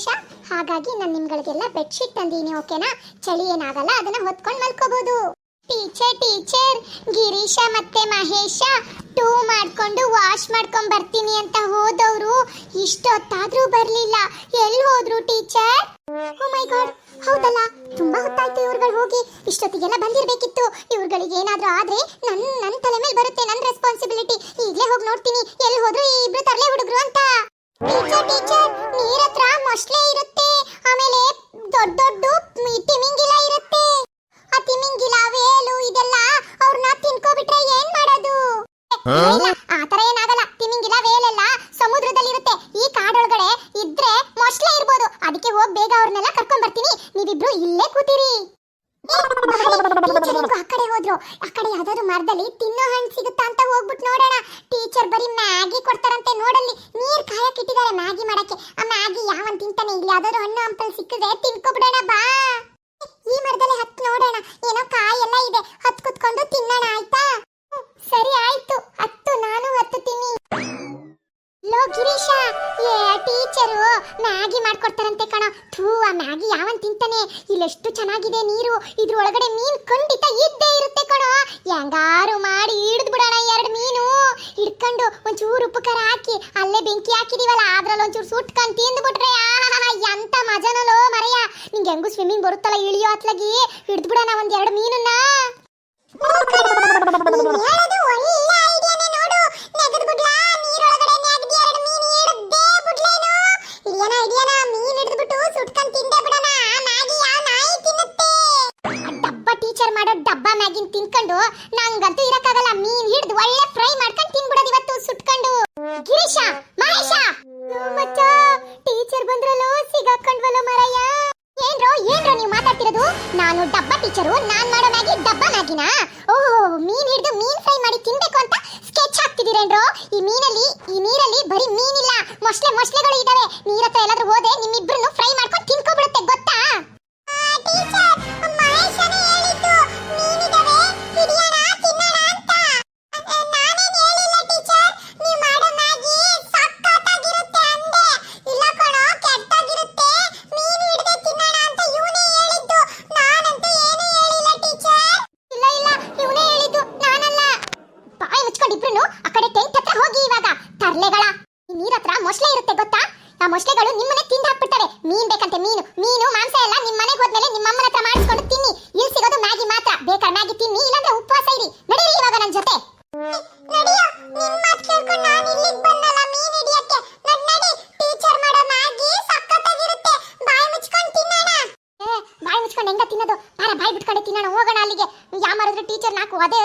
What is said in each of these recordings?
ನಿಮಿಷ ಹಾಗಾಗಿ ನಾನು ನಿಮ್ಗಳಿಗೆಲ್ಲ ಬೆಡ್ಶೀಟ್ ತಂದೀನಿ ಓಕೆನಾ ಚಳಿ ಏನಾಗಲ್ಲ, ಅದನ್ನ ಹೊತ್ಕೊಂಡು ಮಲ್ಕೋಬಹುದು ಟೀಚರ್ ಟೀಚರ್ ಗಿರೀಶ ಮತ್ತೆ ಮಹೇಶ ಟೂ ಮಾಡ್ಕೊಂಡು ವಾಶ್ ಮಾಡ್ಕೊಂಡ್ ಬರ್ತೀನಿ ಅಂತ ಹೋದವರು, ಇಷ್ಟೊತ್ತಾದ್ರೂ ಬರ್ಲಿಲ್ಲ. ಎಲ್ಲಿ ಹೋದ್ರು ಟೀಚರ್ ಗಾಡ್ ಹೌದಲ್ಲ? ತುಂಬಾ ಹೊತ್ತಾಯ್ತು ಇವ್ರುಗಳು ಹೋಗಿ. ಇಷ್ಟೊತ್ತಿಗೆಲ್ಲ ಬಂದಿರ್ಬೇಕಿತ್ತು. ಇವ್ರುಗಳಿಗೆ ಏನಾದ್ರೂ ಆದ್ರೆ ನನ್ನ ನನ್ ತಲೆ ಮೇಲೆ ಬರುತ್ತೆ, ನನ್ ರೆಸ್ಪಾನ್ಸಿಬಿಲಿಟಿ ಈಗಲೇ ಹೋಗಿ ನೋಡ್ತೀನಿ. ಇಲ್ಲ, ಆ ತರ ಏನಾಗಲ್ಲ. ತಿಮಿಂಗಿಲ ವೇಲೆಲ್ಲ ಸಮುದ್ರದಲ್ಲಿರುತ್ತೆ. ಈ ಕಾಡೊಳಗಡೆ ಇದ್ರೆ ಮೊಸಳೆ ಇರ್ಬೋದು. ಅದಕ್ಕೆ ಹೋಗಿ ಬೇಗ ಅವ್ರನ್ನೆಲ್ಲ ಕರ್ಕೊಂಡ್ ಬರ್ತೀನಿ. ನೀವಿಬ್ರು ಇಲ್ಲೇ ಕೂತಿರಿ. ಆ ಕಡೆ ಹೋದ್ರು. ಆ ಕಡೆ ಯಾವ್ದಾದ್ರು ಮರದಲ್ಲಿ ತಿನ್ನೋ ಹಣ್ಣು ಸಿಗುತ್ತಾ ಅಂತ ಹೋಗ್ಬಿಟ್ಟು ನೋಡೋಣ. ಟೀಚರ್ ಬರೀ ಮ್ಯಾಗಿ ಕೊಡ್ತಾರಂತೆ ನೋಡಲ್ಲಿ. ನೀರ್ ಕಾಯಕ್ ಇಟ್ಟಿದ್ದಾರೆ ಮ್ಯಾಗಿ ಮಾಡಕ್ಕೆ. ಆ ಮ್ಯಾಗಿ ಯಾವನ್ ತಿಂತಾನೆ? ಇಲ್ಲಿ ಯಾವ್ದಾದ್ರು ಹಣ್ಣು ಹಂಪಲ್ ಸಿಕ್ಕಿದ್ರೆ ತಿನ್ಕೊಬಿಡೋಣ ಬಾ. ಈ ಮರದಲ್ಲಿ ಹತ್ತು ನೋಡೋಣ. ಏನೋ ಕಾಯೆಲ್ಲ ಇದೆ. ಹತ್ ಕುತ್ಕೊಂಡು ತಿನ್ನೋಣ ಆಯ್ತಾ? ಸರಿ ಆಯ್ತು. ಗಿರೀಶ, ಏ, ಟೀಚರು, ಮ್ಯಾಗಿ ಮಾಡ್ಕೊಡ್ತಾರಂತೆ ಕಣ. ಥೂ, ಆ ಮ್ಯಾಗಿ ಯಾವನ್ ತಿಂತಾನೆ? ಇಲ್ಲೆಷ್ಟು ಚೆನ್ನಾಗಿದೆ ನೀರು. ಇದ್ರ ಒಳಗಡೆ ಮೀನ್ ಖಂಡಿತ ಇದ್ದೇ ಇರುತ್ತೆ ಕಣ. ಹೆಂಗಾರು ಮಾಡಿ ಹಿಡಿದು ಬಿಡೋಣ ಎರಡು ಮೀನು. ಹಿಡ್ಕೊಂಡು ಒಂಚೂರು ಉಪ್ಪು ಹಾಕಿ, ಅಲ್ಲೇ ಬೆಂಕಿ ಹಾಕಿದೀವಲ್ಲ, ಅದ್ರಲ್ಲಿ ಒಂಚೂರು ಸುಟ್ಕೊಂಡು ತಿಂದ್ಬಿಟ್ರೆ ಎಂತ ಮಜನಲೋ ಮರೆಯ ನಿಂಗೆ ಹೆಂಗು ಸ್ವಿಮ್ಮಿಂಗ್ ಬರುತ್ತಲ್ಲ ಇಳಿಯೋ ಅತ್ಲಾಗಿ. ಹಿಡಿದು ಬಿಡೋಣ ಒಂದ್ ಎರಡು ಮೀನನ್ನ. ಡಬ್ಬ ಗಿರೀಶ, ಮಹೇಶ. ಟೀಚರ್ ಬಂದ್ರಲ್ಲೋ, ಸಿಗಾಕೊಂಡ್ವಲ್ಲೋ ಮರಯ್ಯ ಏನ್ರೋ ಏನ್ರೋ ನೀವು ಮಾತಾಡ್ತಿರೋದು? ನಾನು ಡಬ್ಬ ಟೀಚರು ನಾನ್ ಮಾಡೋ ಮ್ಯಾಗಿ ಡಬ್ಬ ಮ್ಯಾಗಿನ? ಓ ಮೀನ್ ಹಿಡಿದು ಮೀನ್ ಫ್ರೈ ಮಾಡಿ ತಿನ್ಬೇಕು ಅಂತ ಸ್ಕೆಚ್ ಹಾಕ್ತಿದ್ದೀರೇನ್ರೋ? ಈ ಮೀನಲ್ಲಿ, ಈ ನೀರಲ್ಲಿ ಬರೀ ಮೀನಿಲ್ಲ, ಮೊಸಳೆ ಮೊಸಳೆಗಳು ಇದಾವೆ ನೀರತ್ರ ಎಲ್ಲಾದ್ರೂ ಹೋದೆ ನಿಮ್ಮಿಬ್ರನ್ನು ಹತ್ರ ಮೊಸಳೆ ಇರುತ್ತೆ ಗೊತ್ತಾ? ಆ ಮೊಸಳೆಗಳು ನಿಮ್ಮನೆ ತಿಂದು ಹಾಕ್ಬಿಡ್ತವೆ. ಮೀನ್ ಬೇಕಂತೆ ಮೀನು. ಮೀನು ಮಾಂಸ ಎಲ್ಲ ನಿಮ್ಮ ಮನೆಗೆ ಹೋದ್ಮೇಲೆ ನಿಮ್ಮ ಅಮ್ಮನ ಹತ್ರ ಮಾಡಿಸ್ಕೊಂಡು ತಿನ್ನಿ. ಇಲ್ಲಿ ಸಿಗೋದು ಮ್ಯಾಗಿ ಮಾತ್ರ. ಬೇಕಾದ್ರೆ ಮ್ಯಾಗಿ ತಿನ್ನಿ ಇಲ್ಲಾಂದ್ರೆ ಉಪವಾಸ ಇರಿ. ನಡೀರಿ ಇವಾಗ ನನ್ನ ಜೊತೆ. ಬಾಯಿ ಮುಚ್ಕೊಂಡು ಹೆಂಗ ತಿನ್ನೋದು? ಬಾರ ಬಾಯಿ ಬಿಟ್ಕೊಂಡು ತಿನ್ನೋಣ. ಹೋಗೋಣ ಅಲ್ಲಿಗೆ. ಯಾವ ಮಾಡಿದ್ರು ಟೀಚರ್ ನಾಕು ಅದೇ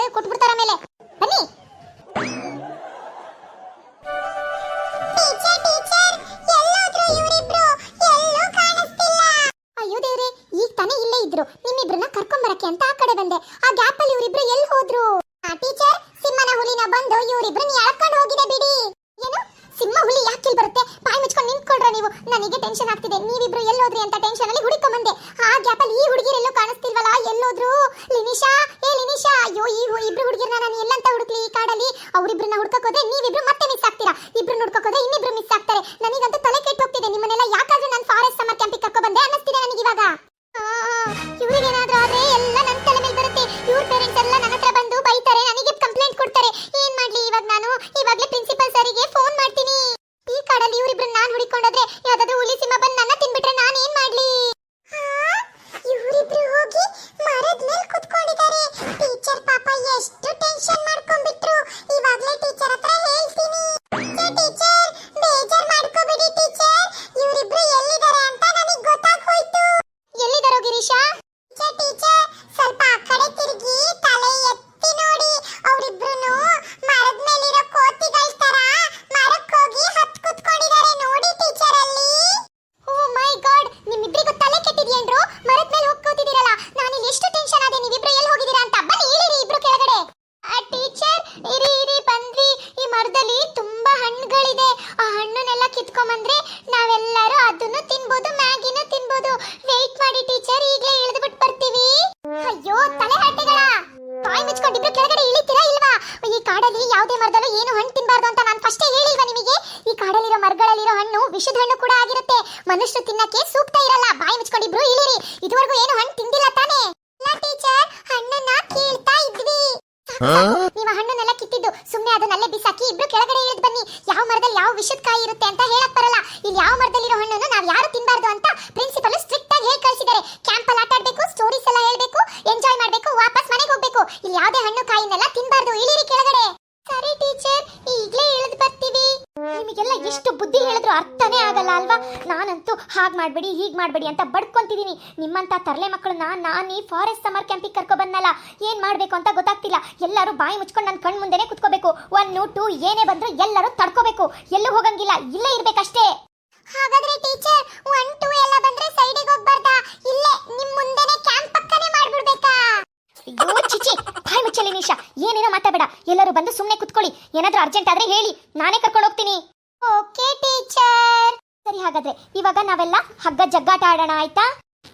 ನೀವು, ನನಗೆ ಟೆನ್ಷನ್ ಆಗ್ತಿದೆ, ನೀವಿಬ್ರು ಎಲ್ಲೋದ್ರಿ ಅಂತ ಟೆನ್ಷನ್ ಅಲ್ಲಿ ಹುಡುಕೊಂಡ್ ಬಂದೆ ಆ ಗ್ಯಾಪ್ ಅಲ್ಲಿ ಈ ಹುಡುಗಿರ ಎಲ್ಲೋ ಕಾಣಿಸ್ತಿಲ್ವಲ್ಲ, ಎಲ್ಲೋದ್ರು? ಲಿನಿಶಾ, ಏ ಲಿನಿಶಾ, ಅಯ್ಯೋ, ಈ ಇಬ್ರು ಹುಡುಗಿರ್ನ ನಾನು ಎಲ್ಲಂತ ಹುಡುಕ್ಲಿ ಈ ಕಾಡಲ್ಲಿ? ಅವ್ರಿಬ್ರನ್ನ ಹುಡ್ಕಕ್ ಹೋದ್ರೆ ನೀವಿಬ್ರು ಮತ್ತೆ ಮಿಸ್ ಆಗ್ತೀರಾ? ಇಬ್ರು ಹುಡ್ಕಕ್ ಹೋದ್ರೆ ಇನ್ನಿಬ್ರು ಮಿಸ್ ಆಗ್ತಾರೆ. ನನಗಂತೂ ಹುಲಿ ಸಿಂಹ ಬಂದು ನನ್ನ ತಿನ್ನಕ್ಕೆ ಸೂಕ್ತ ಇರಲ್ಲ. ಬಾಯಿ ಮುಚ್ಕೊಂಡಿಬ್ರು, ಇಳಿರಿ. ಇದುವರೆಗೂ ಏನು ಹಣ್ಣು ತಿಂದಿಲ್ಲ ತಾನೇ? ಇಲ್ಲ ಟೀಚರ್ ಹಣ್ಣನ್ನ ಕೇಳ್ತಾ ಇದ್ವಿ. ಮಾಡಬೇಡಿ ಹೀಗೆ ಮಾಡಬೇಡಿ ಅಂತ ಬಡ್ಕೊಂತಿದ್ದೀನಿ. ನಿಮ್ಮಂಥ ತರಲೆ ಮಕ್ಕಳನ್ನ ನಾನು ಈ ಫಾರೆಸ್ಟ್ ಸಮರ್ ಕ್ಯಾಂಪಿಗೆ ಕರ್ಕೊ ಬಂದಲ್ಲ ಏನು ಮಾಡಬೇಕು ಅಂತ ಗೊತ್ತಾಗ್ತಿಲ್ಲ. ಎಲ್ಲರೂ ಬಾಯಿ ಮುಚ್ಕೊಂಡು ನನ್ನ ಕಣ್ಣು ಮುಂದೆನೇ ಕುತ್ಕೋಬೇಕು. ಒನ್ ಟೂ ಏನೇ ಬಂದರೂ ಎಲ್ಲರೂ ತಡ್ಕೋಬೇಕು. ಎಲ್ಲೂ ಹೋಗಂಗಿಲ್ಲ ಇಲ್ಲೇ ಇರಬೇಕಷ್ಟೇ. ಹಾಗಾದ್ರೆ ಟೀಚರ್ ಒನ್ ಟೂ ಎಲ್ಲ ಬಂದ್ರೆ ಸೈಡಿಗೆ ಹೋಗ್ಬಾರ್ದಾ? ಇಲ್ಲೇ ನಿಮ್ಮ ಮುಂದೆನೇ ಕ್ಯಾಂಪ್ ಪಕ್ಕನೇ ಮಾಡ್ಬಿಡ್ಬೇಕಾ? ಅಯ್ಯೋ ಚಿಚಿ ಬಾಯಿ ಮುಚ್ಚಲಿ ನಿಶಾ ಏನೇನೋ ಮಾತಾಡಬೇಡ. ಎಲ್ಲರೂ ಬಂದು ಸುಮ್ಮನೆ ಕುತ್ಕೊಳ್ಳಿ. ಏನಾದ್ರೂ ಅರ್ಜೆಂಟ್ ಆದ್ರೆ ಹೇಳಿ. ನಾನೇ ಕರ್ಕೊಂಡು ಹೋಗ್ತೀನಿ. ಓಕೆ ಟೀಚರ್ ಸರಿ ಹಾಗಾದ್ರೆ, ಇವಾಗ ನಾವೆಲ್ಲ ಹಗ್ಗ ಜಗ್ಗಾಟ ಆಡೋಣ, ಆಯ್ತಾ?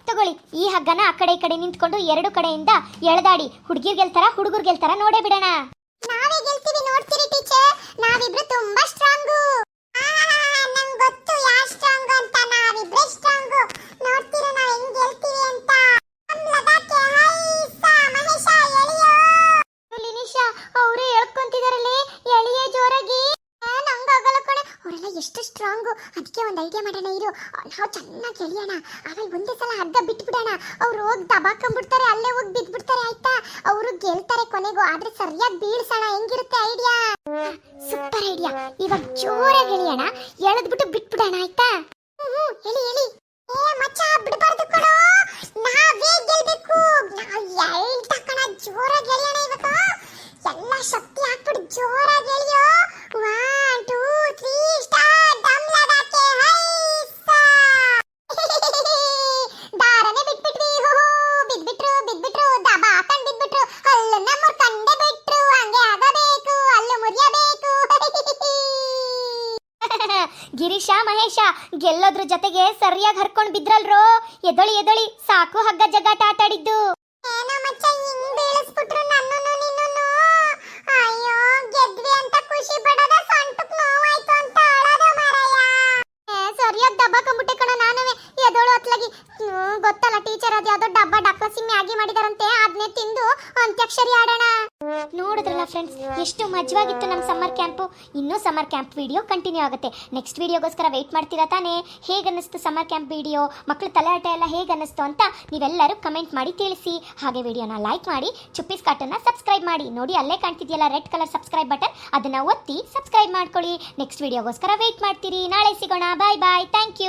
ತಗೊಳ್ಳಿ, ಈ ಹಗ್ಗನ ಆ ಕಡೆ ಕಡೆ ನಿಂತ್ಕೊಂಡು ಎರಡು ಕಡೆಯಿಂದ ಎಳೆದಾಡಿ ಹುಡುಗಿರ್ ಗೆಲ್ತಾರ ಹುಡುಗರ್ ಗೆಲ್ತಾರ ನೋಡೇ ಬಿಡೋಣ. ನಾವೇ ಗೆಲ್ತೀವಿ, ನೋಡ್ತೀರಿ ಟೀಚರ್. ನಾವಿಬ್ರು ತುಂಬಾ ಸ್ಟ್ರಾಂಗ್ ಗೊತ್ತು ಯಾರು ಸ್ಟ್ರಾಂಗ್ ಅಂತ. ನಾವಿಬ್ರೇ ಸ್ಟ್ರಾಂಗು ನೋಡ್ತೀರಾ ನಾವು ಹೆಂಗ್ ಗೆಲ್ತೀವಿ ಅಂತ ಲದಾಖೆ ಹೈಸ ಮಹೇಶ ಎಳಿಯೋ ಲಿನಿಶಾ ಅವರೇ ಹೇಳ್ಕೊಂತಿದಾರಲ್ಲೇ ಎಳಿಯೇ ಜೋರಾಗಿ ನಂಗಾಗಲ್ಲ ಕಣೆ ಅವರೆಲ್ಲ ಎಷ್ಟು ಸ್ಟ್ರಾಂಗು ಅದಕ್ಕೆ ಒಂದು ಐಡಿಯಾ ಮಾಡೋಣ ಇರು. ನಾವು ಚೆನ್ನಾಗಿ ಎಳಿಯೋಣ. ಆಮೇಲೆ ಒಂದೇ ಸಲ ಅರ್ಧ ಬಿಟ್ಬಿಡೋಣ. ಅವ್ರು ಹೋಗಿ ದಬಾಕೊಂಡ್ಬಿಡ್ತಾರೆ ಅಲ್ಲೇ ಹೋಗಿ ಬಿದ್ಬಿಡ್ತಾರೆ, ಆಯ್ತಾ? ಅವರು ಗೆಲ್ತಾರೆ ಕೊನೆಗೂ, ಆದ್ರೆ ಸರಿಯಾಗಿ ಬೀಳ್ಸೋಣ. ಹೆಂಗಿರುತ್ತೆ ಐಡಿಯಾ? Super idea. ಇವಾಗ ಜೋರಾಗಿ ಎಳಿಯೋಣ. ಎಳೆದ್ಬಿಟ್ಟು ಬಿಟ್ಬಿಡೋಣ, ಆಯ್ತಾ? ಹ್ಞೂ ಎಳಿ ಎಳಿ. ಏ, ಮಚ್ಚ, ಬಿಡಬಾರ್ದು ಕೊಡೋ ನಾವೇ ಗೆಲ್ಬೇಕು. ಬಿದ್ಬಿಟ್ರು ಕಂಡೆ ಬಿಟ್ರು, ಹಂಗೆ ಆಗಬೇಕು ಹಲ್ಲು ಮುರಿಯಬೇಕು. ಗಿರೀಶ, ಮಹೇಶ, ಗೆಲ್ಲೋದ್ರ ಜೊತೆಗೆ ಸರಿಯಾಗಿ ಹರ್ಕೊಂಡ್ ಬಿದ್ರಲ್ರೋ? ಎದೊಳಿ ಎದೊಳಿ, ಸಾಕು ಹಗ್ಗ ಜಗ್ಗಾಟ ಆಟ ತಿಂದು ಅಂತ್ಯಾಕ್ಷರಿ ಆಡೋಣ. ನೋಡಿದ್ರಲ್ಲ ಫ್ರೆಂಡ್ಸ್ ಎಷ್ಟು ಮಜವಾಗಿತ್ತು ನಮ್ಮ ಸಮ್ಮರ್ ಕ್ಯಾಂಪ್ ಇನ್ನೂ ಸಮ್ಮರ್ ಕ್ಯಾಂಪ್ ವಿಡಿಯೋ ಕಂಟಿನ್ಯೂ ಆಗುತ್ತೆ. ನೆಕ್ಸ್ಟ್ ವಿಡಿಯೋಗೋಸ್ಕರ ವೆಯ್ಟ್ ಮಾಡ್ತೀರಾ ತಾನೇ? ಹೇಗೆ ಅನ್ನಿಸ್ತು ಸಮ್ಮರ್ ಕ್ಯಾಂಪ್ ವಿಡಿಯೋ ಮಕ್ಕಳ ತಲೆಯಾಟ ಎಲ್ಲ ಹೇಗೆ ಅನ್ನಿಸ್ತು ಅಂತ ನೀವೆಲ್ಲರೂ ಕಮೆಂಟ್ ಮಾಡಿ ತಿಳಿಸಿ. ಹಾಗೆ ವಿಡಿಯೋನ ಲೈಕ್ ಮಾಡಿ, ಚುಪ್ಪಿಸ್ ಕಾಟನ್ನ ಸಬ್ಸ್ಕ್ರೈಬ್ ಮಾಡಿ. ನೋಡಿ, ಅಲ್ಲೇ ಕಾಣ್ತಿದೆಯಲ್ಲ ರೆಡ್ ಕಲರ್ ಸಬ್ಸ್ಕ್ರೈಬ್ ಬಟನ್ ಅದನ್ನು ಒತ್ತಿ ಸಬ್ಸ್ಕ್ರೈಬ್ ಮಾಡ್ಕೊಳ್ಳಿ. ನೆಕ್ಸ್ಟ್ ವಿಡಿಯೋಗೋಸ್ಕರ ವೆಯ್ಟ್ ಮಾಡ್ತೀರಿ. ನಾಳೆ ಸಿಗೋಣ. ಬಾಯ್ ಬಾಯ್ ಥ್ಯಾಂಕ್